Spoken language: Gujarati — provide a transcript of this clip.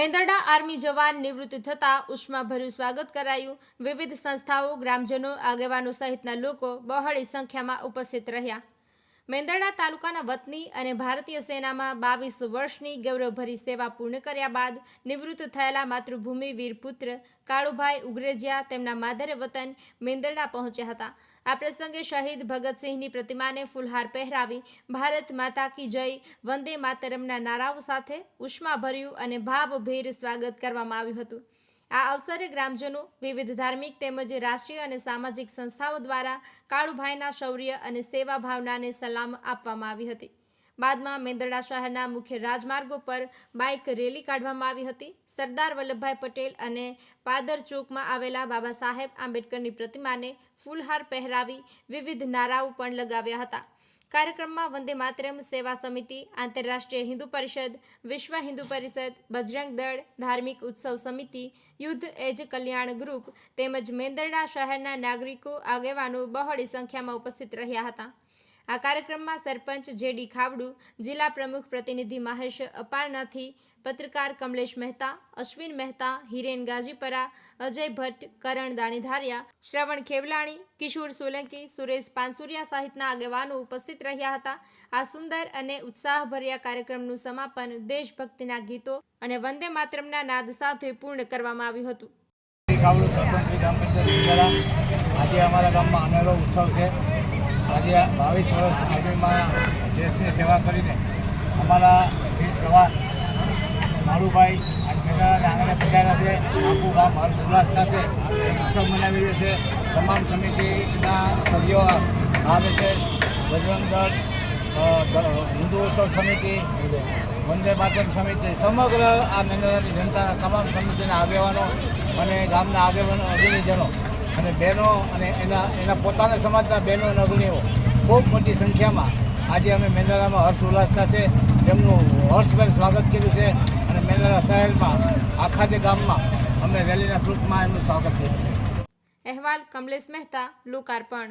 મેંદરડા આર્મી જવાન નિવૃત્ત થતાં ઉષ્માભર્યું સ્વાગત કરાયું. વિવિધ સંસ્થાઓ, ગ્રામજનો, આગેવાનો સહિતના લોકો બહોળી સંખ્યામાં ઉપસ્થિત રહ્યા. મેંદરડા તાલુકાના વતની અને ભારતીય સેનામાં બાવીસ વર્ષની ગૌરવભરી સેવા પૂર્ણ કર્યા બાદ નિવૃત્ત થયેલા માતૃભૂમિ વીરપુત્ર કાળુભાઈ ઉગરેજિયા તેમના માધરે વતન મેંદરડા પહોંચ્યા હતા. આ પ્રસંગે શહીદ ભગતસિંહની પ્રતિમાને ફૂલહાર પહેરાવી ભારત માતા કી જય, વંદે માતરમના નારાઓ સાથે ઉષ્માભર્યું અને ભાવભેર સ્વાગત કરવામાં આવ્યું હતું. આ અવસરે ગ્રામજનો વિવિધ ધાર્મિક તેમજ રાષ્ટ્રીય અને સામાજિક સંસ્થાઓ દ્વારા કાળુભાઈના શૌર્ય અને સેવા ભાવનાને સલામ આપવામાં આવી હતી. બાદમાં મેંદરડા શહેરના મુખ્ય રાજમાર્ગો પર બાઇક રેલી કાઢવામાં આવી હતી. સરદાર વલ્લભભાઈ પટેલ અને પાદર ચોકમાં આવેલા બાબા સાહેબ આંબેડકરની પ્રતિમાને ફૂલહાર પહેરાવી વિવિધ નારાઓ પણ લગાવ્યા હતા. કાર્યક્રમમાં વંદે માતરમ સેવા સમિતિ, આંતરરાષ્ટ્રીય હિન્દુ પરિષદ, વિશ્વ હિન્દુ પરિષદ, બજરંગ દળ, ધાર્મિક ઉત્સવ સમિતિ, યુદ્ધ એજ કલ્યાણ ગ્રુપ તેમજ મેંદરડા શહેરના નાગરિકો આગેવાનો બહોળી સંખ્યામાં ઉપસ્થિત રહ્યા હતા. આ કાર્યક્રમમાં સરપંચ જેડી ખાવડુ, જિલ્લા પ્રમુખ પ્રતિનિધિ મહેશ અપારનાથી પત્રકાર કમલેશ મહેતા, અશ્વિન મહેતા, હિરેન ગાજીપરા, અજય ભટ્ટ, કરણ દાણીધારિયા, શ્રવણ ખેવલાણી, કિશોર સોલંકી, સુરેશ પાનસુરિયા સહિતના આગેવાનો ઉપસ્થિત રહ્યા હતા. આ સુંદર અને ઉત્સાહભર્યા કાર્યક્રમનું સમાપન દેશભક્તિના ગીતો અને વંદે માતરમના નાદ સાથે પૂર્ણ કરવામાં આવ્યું હતું. આજે અમારા ગામમાં અનેરો ઉત્સવ છે. આજે બાવીસ વર્ષ આર્મીમાં દેશની સેવા કરીને અમારા વીર જવાન મારુભાઈ મેળાના આંગણે પધાર્યા છે. આખું ગામ હર્ષ ઉલ્લાસ સાથે ઉત્સવ મનાવી રહ્યો છે. તમામ સમિતિના સભ્યો આવે છે. બજરંગ દળ હિન્દુ ઉત્સવ સમિતિ, વંદે માતરમ સમિતિ, સમગ્ર આ મેંદરડાની જનતાના તમામ સમિતિના આગેવાનો અને ગામના આગેવાનો અગ્રણીજનો અને બહેનો અને એના એના પોતાના સમાજના બહેનો અને અગ્નિઓ ખૂબ મોટી સંખ્યામાં આજે અમે મેંદરામાં હર્ષ ઉલ્લાસ સાથે તેમનું હર્ષભેર સ્વાગત કર્યું છે અને મેંદરા શહેરમાં, આખા જે ગામમાં અમે રેલીના સ્વરૂપમાં એમનું સ્વાગત કર્યું અહેવાલ કમલેશ મહેતા, લોકાર્પણ.